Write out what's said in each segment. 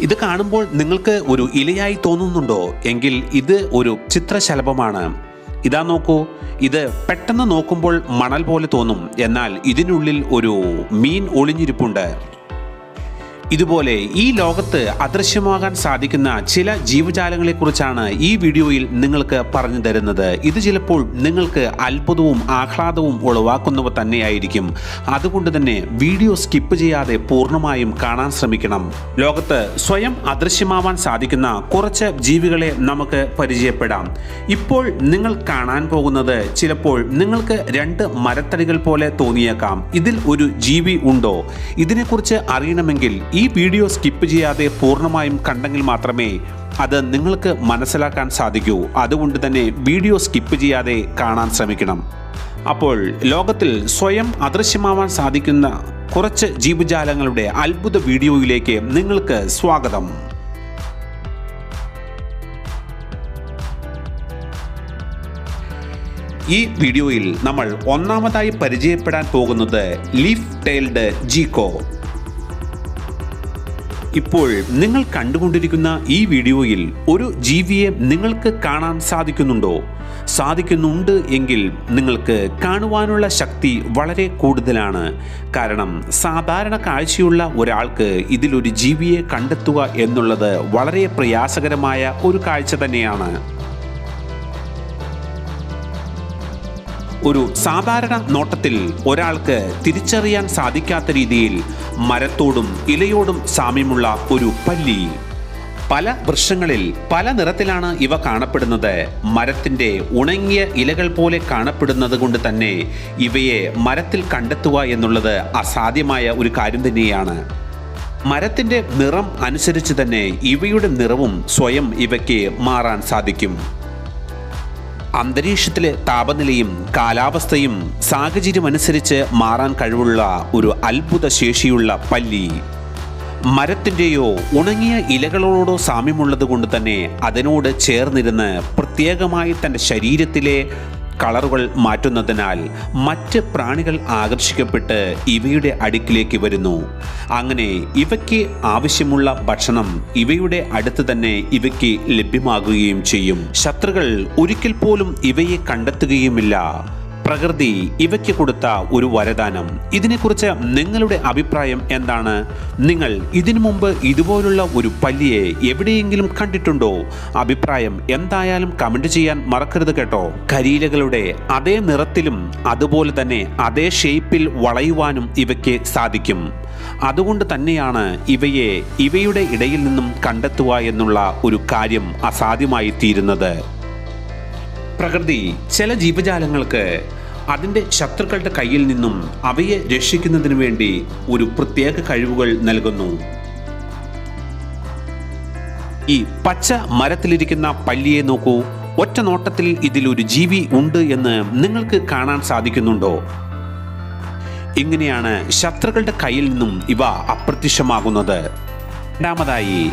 ഇത് കാണുമ്പോൾ നിങ്ങൾക്ക് ഒരു ഇലയായി തോന്നുന്നുണ്ടോ? എങ്കിൽ ഇത് ഒരു ചിത്രശലഭമാണ്. ഇതാ നോക്കൂ ഇത് പെട്ടെന്ന് നോക്കുമ്പോൾ മണൽ പോലെ തോന്നും. എന്നാൽ ഇതിനുള്ളിൽ ഒരു മീൻ ഒളിഞ്ഞിരിപ്പുണ്ട്. ഇതുപോലെ ഈ ലോകത്ത് അദൃശ്യമാകാൻ സാധിക്കുന്ന ചില ജീവജാലങ്ങളെക്കുറിച്ചാണ് ഈ വീഡിയോയിൽ നിങ്ങൾക്ക് പറഞ്ഞു തരുന്നത്. ഇത് ചിലപ്പോൾ നിങ്ങൾക്ക് അത്ഭുതവും ആഹ്ലാദവും ഉളവാക്കുന്നവ തന്നെയായിരിക്കും. അതുകൊണ്ട് തന്നെ വീഡിയോ സ്കിപ്പ് ചെയ്യാതെ പൂർണമായും കാണാൻ ശ്രമിക്കണം. ലോകത്ത് സ്വയം അദൃശ്യമാവാൻ സാധിക്കുന്ന കുറച്ച് ജീവികളെ നമുക്ക് പരിചയപ്പെടാം. ഇപ്പോൾ നിങ്ങൾ കാണാൻ പോകുന്നത് ചിലപ്പോൾ നിങ്ങൾക്ക് രണ്ട് മരത്തടികൾ പോലെ തോന്നിയേക്കാം. ഇതിൽ ഒരു ജീവി ഉണ്ടോ? ഇതിനെക്കുറിച്ച് അറിയണമെങ്കിൽ ഈ വീഡിയോ സ്കിപ്പ് ചെയ്യാതെ പൂർണമായും കണ്ടെങ്കിൽ മാത്രമേ അത് നിങ്ങൾക്ക് മനസ്സിലാക്കാൻ സാധിക്കൂ. അതുകൊണ്ട് തന്നെ വീഡിയോ സ്കിപ്പ് ചെയ്യാതെ കാണാൻ ശ്രമിക്കണം. അപ്പോൾ ലോകത്തിൽ സ്വയം അദൃശ്യമാവാൻ സാധിക്കുന്ന കുറച്ച് ജീവജാലങ്ങളുടെ അത്ഭുത വീഡിയോയിലേക്ക് നിങ്ങൾക്ക് സ്വാഗതം. ഈ വീഡിയോയിൽ നമ്മൾ ഒന്നാമതായി പരിചയപ്പെടാൻ പോകുന്നത് ലീഫ് ടെയിൽഡ് ജീക്കോ ഇപ്പോൾ നിങ്ങൾ കണ്ടുകൊണ്ടിരിക്കുന്ന ഈ വീഡിയോയിൽ ഒരു ജീവിയെ നിങ്ങൾക്ക് കാണാൻ സാധിക്കുന്നുണ്ടോ? സാധിക്കുന്നുണ്ട് എങ്കിൽ നിങ്ങൾക്ക് കാണുവാനുള്ള ശക്തി വളരെ കൂടുതലാണ്. കാരണം സാധാരണ കാഴ്ചയുള്ള ഒരാൾക്ക് ഇതിലൊരു ജീവിയെ കണ്ടെത്തുക എന്നുള്ളത് വളരെ പ്രയാസകരമായ ഒരു കാഴ്ച തന്നെയാണ്. ഒരു സാധാരണ നോട്ടത്തിൽ ഒരാൾക്ക് തിരിച്ചറിയാൻ സാധിക്കാത്ത രീതിയിൽ മരത്തോടും ഇലയോടും സാമ്യമുള്ള ഒരു പല്ലി. പല വൃക്ഷങ്ങളിൽ പല നിറത്തിലാണ് ഇവ കാണപ്പെടുന്നത്. മരത്തിന്റെ ഉണങ്ങിയ ഇലകൾ പോലെ കാണപ്പെടുന്നത് കൊണ്ട് തന്നെ ഇവയെ മരത്തിൽ കണ്ടെത്തുക എന്നുള്ളത് അസാധ്യമായ ഒരു കാര്യം തന്നെയാണ്. മരത്തിന്റെ നിറം അനുസരിച്ച് തന്നെ ഇവയുടെ നിറവും സ്വയം ഇവയ്ക്ക് മാറാൻ സാധിക്കും. അന്തരീക്ഷത്തിലെ താപനിലയും കാലാവസ്ഥയും സാഹചര്യമനുസരിച്ച് മാറാൻ കഴിവുള്ള ഒരു അത്ഭുത ശേഷിയുള്ള പല്ലി. മരത്തിന്റെയോ ഉണങ്ങിയ ഇലകളോടോ സാമ്യമുള്ളത് കൊണ്ട് തന്നെ അതിനോട് ചേർന്നിരുന്ന് പ്രത്യേകമായി തന്റെ ശരീരത്തിലെ കളറുകൾ മാറ്റുന്നതിനാൽ മറ്റ് പ്രാണികൾ ആകർഷിക്കപ്പെട്ട് ഇവയുടെ അടുക്കിലേക്ക് വരുന്നു. അങ്ങനെ ഇവയ്ക്ക് ആവശ്യമുള്ള ഭക്ഷണം ഇവയുടെ അടുത്ത് തന്നെ ഇവയ്ക്ക് ലഭ്യമാകുകയും ചെയ്യും. ശത്രുക്കൾ ഒരിക്കൽ പോലും ഇവയെ കണ്ടെത്തുകയുമില്ല. പ്രകൃതി ഇവയ്ക്ക് കൊടുത്ത ഒരു വരദാനം. ഇതിനെക്കുറിച്ച് നിങ്ങളുടെ അഭിപ്രായം എന്താണ്? നിങ്ങൾ ഇതിനു മുമ്പ് ഇതുപോലുള്ള ഒരു പല്ലിയെ എവിടെയെങ്കിലും കണ്ടിട്ടുണ്ടോ? അഭിപ്രായം എന്തായാലും കമന്റ് ചെയ്യാൻ മറക്കരുത് കേട്ടോ. കരിയിലകളുടെ അതേ നിറത്തിലും അതുപോലെ തന്നെ അതേ ഷേപ്പിൽ വളയുവാനും ഇവയ്ക്ക് സാധിക്കും. അതുകൊണ്ട് തന്നെയാണ് ഇവയെ ഇവയുടെ ഇടയിൽ നിന്നും കണ്ടെത്തുക എന്നുള്ള ഒരു കാര്യം അസാധ്യമായി തീരുന്നത് പ്രകൃതി ചില ജീവജാലങ്ങൾക്ക് അതിന്റെ ശത്രുക്കളുടെ കയ്യിൽ നിന്നും അവയെ രക്ഷിക്കുന്നതിനു വേണ്ടി ഒരു പ്രത്യേക കഴിവുകൾ നൽകുന്നു. ഈ പച്ച മരത്തിലിരിക്കുന്ന പല്ലിയെ നോക്കൂ. ഒറ്റ നോട്ടത്തിൽ ഇതിലൊരു ജീവി ഉണ്ട് എന്ന് നിങ്ങൾക്ക് കാണാൻ സാധിക്കുന്നുണ്ടോ? ഇങ്ങനെയാണ് ശത്രുക്കളുടെ കയ്യിൽ നിന്നും ഇവ അപ്രത്യക്ഷമാകുന്നത്. രണ്ടാമതായി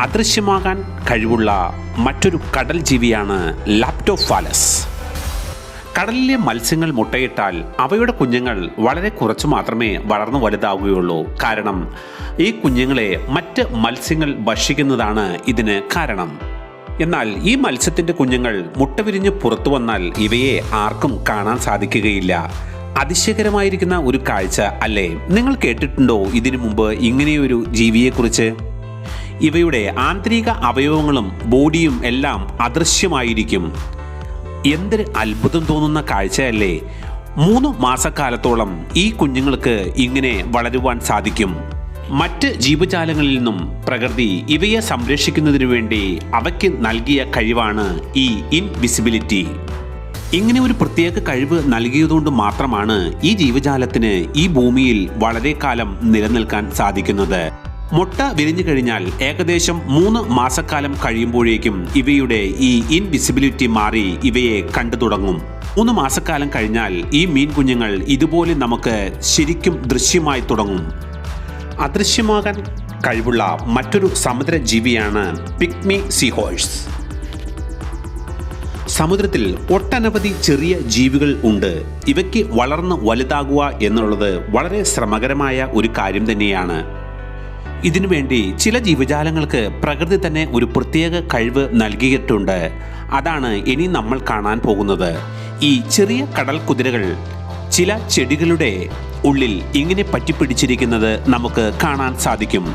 അദൃശ്യമാകാൻ കഴിവുള്ള മറ്റൊരു കടൽ ജീവിയാണ് ലാപ്റ്റോഫാലസ്. കടലിലെ മത്സ്യങ്ങൾ മുട്ടയിട്ടാൽ അവയുടെ കുഞ്ഞുങ്ങൾ വളരെ കുറച്ചു മാത്രമേ വളർന്നു വലുതാവുകയുള്ളൂ. കാരണം ഈ കുഞ്ഞുങ്ങളെ മറ്റ് മത്സ്യങ്ങൾ ഭക്ഷിക്കുന്നതാണ് ഇതിന് കാരണം. എന്നാൽ ഈ മത്സ്യത്തിന്റെ കുഞ്ഞുങ്ങൾ മുട്ട വിരിഞ്ഞ് പുറത്തു വന്നാൽ ഇവയെ ആർക്കും കാണാൻ സാധിക്കുകയില്ല. അതിശയകരമായിരിക്കുന്ന ഒരു കാഴ്ച അല്ലേ? നിങ്ങൾ കേട്ടിട്ടുണ്ടോ ഇതിനു മുമ്പ് ഇങ്ങനെയൊരു ജീവിയെക്കുറിച്ച്? ഇവയുടെ ആന്തരിക അവയവങ്ങളും ബോഡിയും എല്ലാം അദൃശ്യമായിരിക്കും. എന്തൊരു അത്ഭുതം തോന്നുന്ന കാഴ്ചയല്ലേ? മൂന്ന് മാസക്കാലത്തോളം ഈ കുഞ്ഞുങ്ങൾക്ക് ഇങ്ങനെ വളരുവാൻ സാധിക്കും. മറ്റ് ജീവജാലങ്ങളിൽ നിന്നും പ്രകൃതി ഇവയെ സംരക്ഷിക്കുന്നതിനു വേണ്ടി അവയ്ക്ക് നൽകിയ കഴിവാണ് ഈ ഇൻവിസിബിലിറ്റി. ഇങ്ങനെ ഒരു പ്രത്യേക കഴിവ് നൽകിയതുകൊണ്ട് മാത്രമാണ് ഈ ജീവജാലത്തിന് ഈ ഭൂമിയിൽ വളരെ കാലം നിലനിൽക്കാൻ സാധിക്കുന്നത്. മുട്ട വിരിഞ്ഞു കഴിഞ്ഞാൽ ഏകദേശം മൂന്ന് മാസക്കാലം കഴിയുമ്പോഴേക്കും ഇവയുടെ ഈ ഇൻവിസിബിലിറ്റി മാറി ഇവയെ കണ്ടു തുടങ്ങും. മൂന്ന് മാസക്കാലം കഴിഞ്ഞാൽ ഈ മീൻ കുഞ്ഞുങ്ങൾ ഇതുപോലെ നമുക്ക് ശരിക്കും ദൃശ്യമായി തുടങ്ങും. അദൃശ്യമാകാൻ കഴിവുള്ള മറ്റൊരു സമുദ്ര ജീവിയാണ് പിക്മി സീഹോഴ്സ് സമുദ്രത്തിൽ ഒട്ടനവധി ചെറിയ ജീവികൾ ഉണ്ട്. ഇവയ്ക്ക് വളർന്ന് വലുതാകുക എന്നുള്ളത് വളരെ ശ്രമകരമായ ഒരു കാര്യം തന്നെയാണ്. ഇതിനുവേണ്ടി ചില ജീവജാലങ്ങൾക്ക് പ്രകൃതി തന്നെ ഒരു പ്രത്യേക കഴിവ് നൽകിയിട്ടുണ്ട്. അതാണ് ഇനി നമ്മൾ കാണാൻ പോകുന്നത്. ഈ ചെറിയ കടൽ കുതിരകൾ ചില ചെടികളുടെ ഉള്ളിൽ ഇങ്ങനെ പറ്റിപ്പിടിച്ചിരിക്കുന്നത് നമുക്ക് കാണാൻ സാധിക്കും.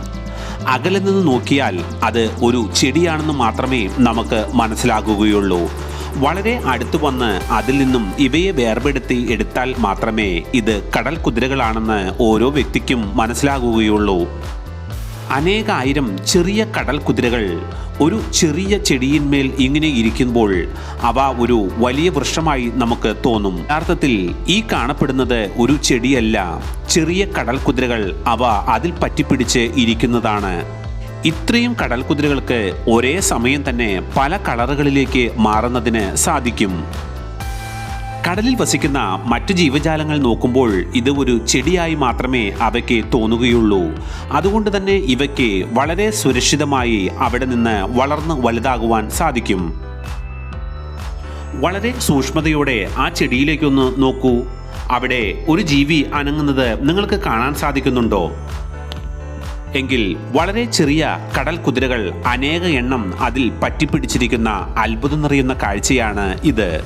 അകലെ നിന്ന് നോക്കിയാൽ അത് ഒരു ചെടിയാണെന്ന് മാത്രമേ നമുക്ക് മനസ്സിലാകുകയുള്ളൂ. വളരെ അടുത്തു വന്ന് അതിൽ നിന്നും ഇവയെ വേർപെടുത്തി എടുത്താൽ മാത്രമേ ഇത് കടൽ കുതിരകളാണെന്ന് ഓരോ വ്യക്തിക്കും മനസ്സിലാകുകയുള്ളൂ. അനേകായിരം ചെറിയ കടൽ കുതിരകൾ ഒരു ചെറിയ ചെടിയിന്മേൽ ഇങ്ങനെ ഇരിക്കുമ്പോൾ അവ ഒരു വലിയ വൃക്ഷമായി നമുക്ക് തോന്നും. യഥാർത്ഥത്തിൽ ഈ കാണപ്പെടുന്നത് ഒരു ചെടിയല്ല ചെറിയ കടൽ കുതിരകൾ അവ അതിൽ പറ്റിപ്പിടിച്ച് ഇരിക്കുന്നതാണ്. ഇത്രയും കടൽ കുതിരകൾക്ക് ഒരേ സമയം തന്നെ പല കളറുകളിലേക്ക് മാറുന്നതിന് സാധിക്കും. കടലിൽ വസിക്കുന്ന മറ്റു ജീവജാലങ്ങൾ നോക്കുമ്പോൾ ഇത് ഒരു ചെടിയായി മാത്രമേ അവയ്ക്ക് തോന്നുകയുള്ളൂ. അതുകൊണ്ട് തന്നെ ഇവയ്ക്ക് വളരെ സുരക്ഷിതമായി അവിടെ നിന്ന് വളർന്ന് വലുതാകുവാൻ സാധിക്കും. വളരെ സൂക്ഷ്മതയോടെ ആ ചെടിയിലേക്കൊന്ന് നോക്കൂ. അവിടെ ഒരു ജീവി അനങ്ങുന്നത് നിങ്ങൾക്ക് കാണാൻ സാധിക്കുന്നുണ്ടോ? എങ്കിൽ വളരെ ചെറിയ കടൽ കുതിരകൾ അനേക എണ്ണം അതിൽ പറ്റിപ്പിടിച്ചിരിക്കുന്ന അത്ഭുതം നിറയുന്ന കാഴ്ചയാണ് ഇത്.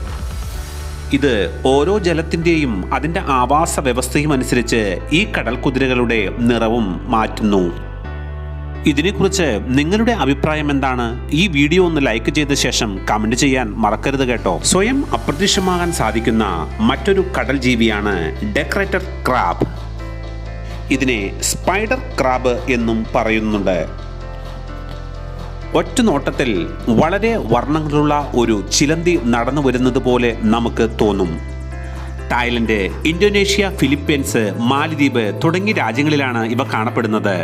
ഇത് ഓരോ ജലത്തിന്റെയും അതിന്റെ ആവാസ വ്യവസ്ഥയും അനുസരിച്ച് ഈ കടൽ കുതിരകളുടെ നിറവും മാറ്റുന്നു. ഇതിനെക്കുറിച്ച് നിങ്ങളുടെ അഭിപ്രായം എന്താണ്? ഈ വീഡിയോ ഒന്ന് ലൈക്ക് ചെയ്ത ശേഷം കമന്റ് ചെയ്യാൻ മറക്കരുത് കേട്ടോ. സ്വയം അപ്രത്യക്ഷമാകാൻ സാധിക്കുന്ന മറ്റൊരു കടൽ ജീവിയാണ് ഡെക്കറേറ്റർ ക്രാബ്. ഇതിനെ സ്പൈഡർ ക്രാബ് എന്നും പറയുന്നുണ്ട്. ഒറ്റ നോട്ടത്തിൽ വളരെ വർണങ്ങളുള്ള ഒരു ചിലന്തി നടന്നു വരുന്നത് പോലെ നമുക്ക് തോന്നും. തായ്ലൻഡ് ഇന്തോനേഷ്യ ഫിലിപ്പീൻസ് മാലിദ്വീപ് തുടങ്ങിയ രാജ്യങ്ങളിലാണ് ഇവ കാണപ്പെടുന്നത്.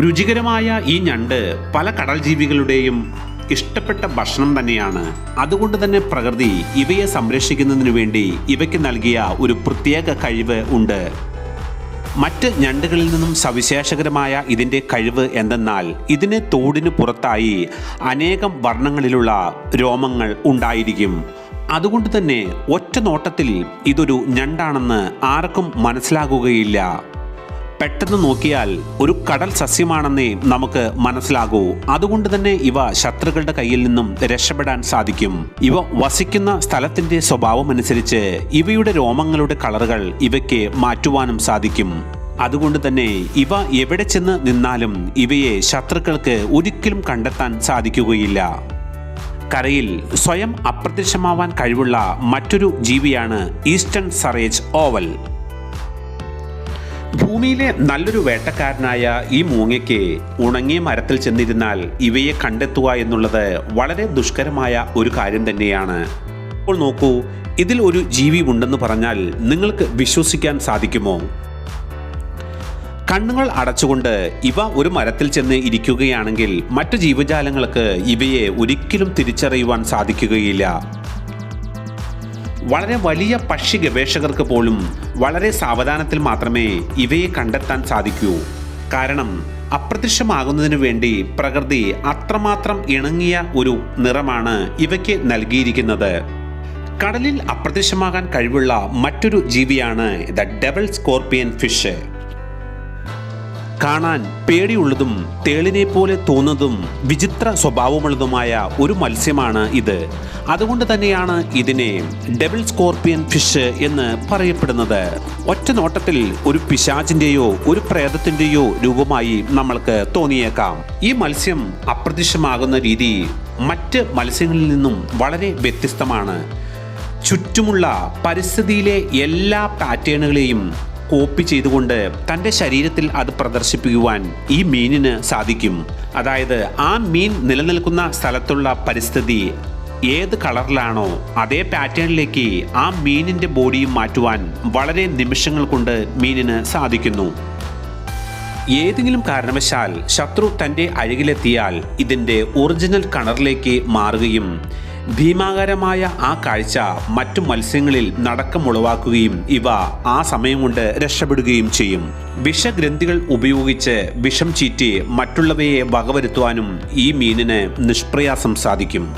രുചികരമായ ഈ ഞണ്ട് പല കടൽ ജീവികളുടെയും ഇഷ്ടപ്പെട്ട ഭക്ഷണം തന്നെയാണ്. അതുകൊണ്ട് തന്നെ പ്രകൃതി ഇവയെ സംരക്ഷിക്കുന്നതിനു വേണ്ടി ഇവയ്ക്ക് നൽകിയ ഒരു പ്രത്യേക കഴിവ് ഉണ്ട്. മറ്റ് ഞണ്ടുകളിൽ നിന്നും സവിശേഷകരമായ ഇതിന്റെ കഴിവ് എന്തെന്നാൽ ഇതിന് തോടിന് പുറത്തായി അനേകം വർണങ്ങളിലുള്ള രോമങ്ങൾ ഉണ്ടായിരിക്കും. അതുകൊണ്ട് തന്നെ ഒറ്റ നോട്ടത്തിൽ ഇതൊരു ഞണ്ടാണെന്ന് ആർക്കും മനസ്സിലാകുകയില്ല. പെട്ടെന്ന് നോക്കിയാൽ ഒരു കടൽ സസ്യമാണെന്നേ നമുക്ക് മനസ്സിലാകൂ. അതുകൊണ്ട് തന്നെ ഇവ ശത്രുക്കളുടെ കയ്യിൽ നിന്നും രക്ഷപ്പെടാൻ സാധിക്കും. ഇവ വസിക്കുന്ന സ്ഥലത്തിന്റെ സ്വഭാവം അനുസരിച്ച് ഇവയുടെ രോമങ്ങളുടെ കളറുകൾ ഇവയ്ക്ക് മാറ്റുവാനും സാധിക്കും. അതുകൊണ്ട് തന്നെ ഇവ എവിടെ ചെന്ന് നിന്നാലും ഇവയെ ശത്രുക്കൾക്ക് ഒരിക്കലും കണ്ടെത്താൻ സാധിക്കുകയില്ല. കരയിൽ സ്വയം അപ്രത്യക്ഷമാവാൻ കഴിവുള്ള മറ്റൊരു ജീവിയാണ് ഈസ്റ്റേൺ സറേജ് ഓവൽ. ഭൂമിയിലെ നല്ലൊരു വേട്ടക്കാരനായ ഈ മൂങ്ങയ്ക്ക് ഉണങ്ങിയ മരത്തിൽ ചെന്നിരുന്നാൽ ഇവയെ കണ്ടെത്തുക എന്നുള്ളത് വളരെ ദുഷ്കരമായ ഒരു കാര്യം തന്നെയാണ്. അപ്പോൾ നോക്കൂ ഇതിൽ ഒരു ജീവി ഉണ്ടെന്ന് പറഞ്ഞാൽ നിങ്ങൾക്ക് വിശ്വസിക്കാൻ സാധിക്കുമോ? കണ്ണുകൾ അടച്ചുകൊണ്ട് ഇവ ഒരു മരത്തിൽ ചെന്ന് ഇരിക്കുകയാണെങ്കിൽ മറ്റു ജീവജാലങ്ങൾക്ക് ഇവയെ ഒരിക്കലും തിരിച്ചറിയുവാൻ സാധിക്കുകയില്ല. വളരെ വലിയ പക്ഷി ഗവേഷകർക്ക് പോലും വളരെ സാവധാനത്തിൽ മാത്രമേ ഇവയെ കണ്ടെത്താൻ സാധിക്കൂ. കാരണം അപ്രത്യക്ഷമാകുന്നതിനു വേണ്ടി പ്രകൃതി അത്രമാത്രം ഇണങ്ങിയ ഒരു നിറമാണ് ഇവയ്ക്ക് നൽകിയിരിക്കുന്നത്. കടലിൽ അപ്രത്യക്ഷമാകാൻ കഴിവുള്ള മറ്റൊരു ജീവിയാണ് ദ ഡബിൾ സ്കോർപ്പിയൻ ഫിഷ്. കാണാൻ പേടിയുള്ളതും തേളിനെ പോലെ തോന്നുന്നതും വിചിത്ര സ്വഭാവമുള്ളതുമായ ഒരു മത്സ്യമാണ് ഇത്. അതുകൊണ്ട് തന്നെയാണ് ഇതിനെ ഡബിൾ സ്കോർപ്പിയൻ ഫിഷ് എന്ന് പറയപ്പെടുന്നത്. ഒറ്റ നോട്ടത്തിൽ ഒരു പിശാചിന്റെയോ ഒരു പ്രേതത്തിന്റെയോ രൂപമായി നമ്മൾക്ക് തോന്നിയേക്കാം. ഈ മത്സ്യം അപ്രത്യക്ഷമാകുന്ന രീതി മറ്റ് മത്സ്യങ്ങളിൽ നിന്നും വളരെ വ്യത്യസ്തമാണ്. ചുറ്റുമുള്ള പരിസ്ഥിതിയിലെ എല്ലാ പാറ്റേണുകളെയും കോപ്പി ചെയ്തുകൊണ്ട് തന്റെ ശരീരത്തിൽ അത് പ്രദർശിപ്പിക്കുവാൻ ഈ മീനിന് സാധിക്കും. അതായത് ആ മീൻ നിലനിൽക്കുന്ന സ്ഥലത്തുള്ള പരിസ്ഥിതി ഏത് കളറിലാണോ അതേ പാറ്റേണിലേക്ക് ആ മീനിന്റെ ബോഡിയും മാറ്റുവാൻ വളരെ നിമിഷങ്ങൾ കൊണ്ട് മീനിന് സാധിക്കുന്നു. ഏതെങ്കിലും കാരണവശാൽ ശത്രു തന്റെ അഴകിലെത്തിയാൽ ഇതിന്റെ ഒറിജിനൽ കളറിലേക്ക് മാറുകയും ഭീമാകരമായ ആ കാഴ്ച മറ്റു മത്സ്യങ്ങളിൽ നടക്കമുളവാക്കുകയും ഇവ ആ സമയം കൊണ്ട് രക്ഷപ്പെടുകയും ചെയ്യും. വിഷഗ്രന്ഥികൾ ഉപയോഗിച്ച് വിഷം ചീറ്റി മറ്റുള്ളവയെ വകവരുത്തുവാനും ഈ മീനിന് നിഷ്പ്രയാസം സാധിക്കും.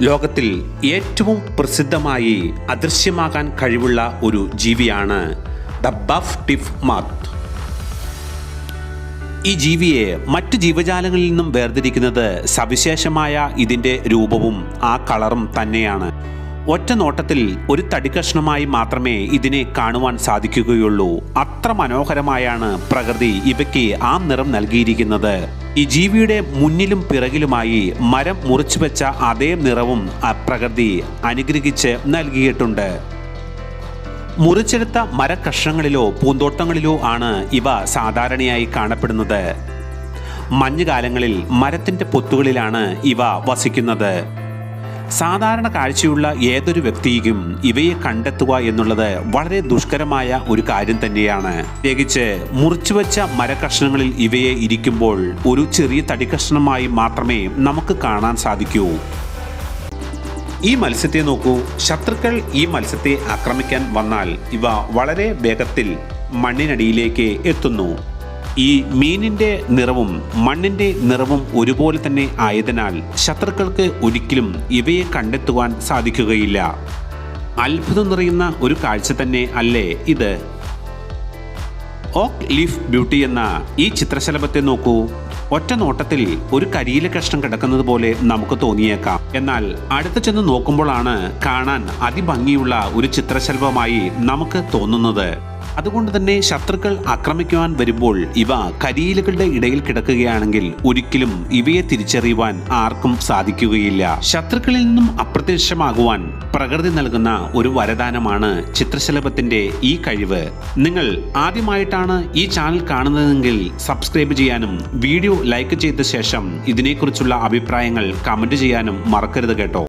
ലോകത്തിൽ ഏറ്റവും പ്രസിദ്ധമായി അദൃശ്യമാകാൻ കഴിവുള്ള ഒരു ജീവിയാണ് ദ ബഫ് ടിഫ് മാത്ത് ഈ ജീവിയെ മറ്റു ജീവജാലങ്ങളിൽ നിന്നും വേർതിരിക്കുന്നത് സവിശേഷമായ ഇതിന്റെ രൂപവും ആ കളറും തന്നെയാണ്. ഒറ്റ നോട്ടത്തിൽ ഒരു തടിക്കഷ്ണമായി മാത്രമേ ഇതിനെ കാണുവാൻ സാധിക്കുകയുള്ളൂ. അത്ര മനോഹരമായാണ് പ്രകൃതി ഇവയ്ക്ക് ആ നിറം നൽകിയിരിക്കുന്നത്. ഈ ജീവിയുടെ മുന്നിലും പിറകിലുമായി മരം മുറിച്ചു വെച്ച അതേ നിറവും പ്രകൃതി അനുഗ്രഹിച്ച് നൽകിയിട്ടുണ്ട്. മുറിച്ചെടുത്ത മരക്കഷ്ണങ്ങളിലോ പൂന്തോട്ടങ്ങളിലോ ആണ് ഇവ സാധാരണയായി കാണപ്പെടുന്നത്. മഞ്ഞുകാലങ്ങളിൽ മരത്തിന്റെ പൊത്തുകളിലാണ് ഇവ വസിക്കുന്നത്. സാധാരണ കാഴ്ചയുള്ള ഏതൊരു വ്യക്തിക്കും ഇവയെ കണ്ടെത്തുക എന്നുള്ളത് വളരെ ദുഷ്കരമായ ഒരു കാര്യം തന്നെയാണ്. പ്രത്യേകിച്ച് മുറിച്ചുവെച്ച മരക്കഷ്ണങ്ങളിൽ ഇവയെ ഇരിക്കുമ്പോൾ ഒരു ചെറിയ തടിക്കഷ്ണമായി മാത്രമേ നമുക്ക് കാണാൻ സാധിക്കൂ. ഈ മത്സ്യത്തെ നോക്കൂ. ശത്രുക്കൾ ഈ മത്സ്യത്തെ ആക്രമിക്കാൻ വന്നാൽ ഇവ വളരെ വേഗത്തിൽ മണ്ണിനടിയിലേക്ക് എത്തുന്നു. ഈ മീനിന്റെ നിറവും മണ്ണിന്റെ നിറവും ഒരുപോലെ തന്നെ ആയതിനാൽ ശത്രുക്കൾക്ക് ഒരിക്കലും ഇവയെ കണ്ടെത്തുവാൻ സാധിക്കുകയില്ല. അത്ഭുതം നിറയുന്ന ഒരു കാഴ്ച തന്നെ അല്ലേ ഇത്? ഓക്ക് ലീഫ് ബ്യൂട്ടി എന്ന ഈ ചിത്രശലഭത്തെ നോക്കൂ. ഒറ്റ നോട്ടത്തിൽ ഒരു കരിയിലെ കഷ്ണം കിടക്കുന്നത് പോലെ നമുക്ക് തോന്നിയേക്കാം. എന്നാൽ അടുത്ത് ചെന്ന് നോക്കുമ്പോഴാണ് കാണാൻ അതിഭംഗിയുള്ള ഒരു ചിത്രശലഭമായി നമുക്ക് തോന്നുന്നത്. അതുകൊണ്ട് തന്നെ ശത്രുക്കൾ ആക്രമിക്കുവാൻ വരുമ്പോൾ ഇവ കരിയിലകളുടെ ഇടയിൽ കിടക്കുകയാണെങ്കിൽ ഒരിക്കലും ഇവയെ തിരിച്ചറിയുവാൻ ആർക്കും സാധിക്കുകയില്ല. ശത്രുക്കളിൽ നിന്നും അപ്രത്യക്ഷമാകുവാൻ പ്രകൃതി നൽകുന്ന ഒരു വരദാനമാണ് ചിത്രശലഭത്തിന്റെ ഈ കഴിവ്. നിങ്ങൾ ആദ്യമായിട്ടാണ് ഈ ചാനൽ കാണുന്നതെങ്കിൽ സബ്സ്ക്രൈബ് ചെയ്യാനും വീഡിയോ ലൈക്ക് ചെയ്ത ശേഷം ഇതിനെക്കുറിച്ചുള്ള അഭിപ്രായങ്ങൾ കമന്റ് ചെയ്യാനും മറക്കരുത് കേട്ടോ.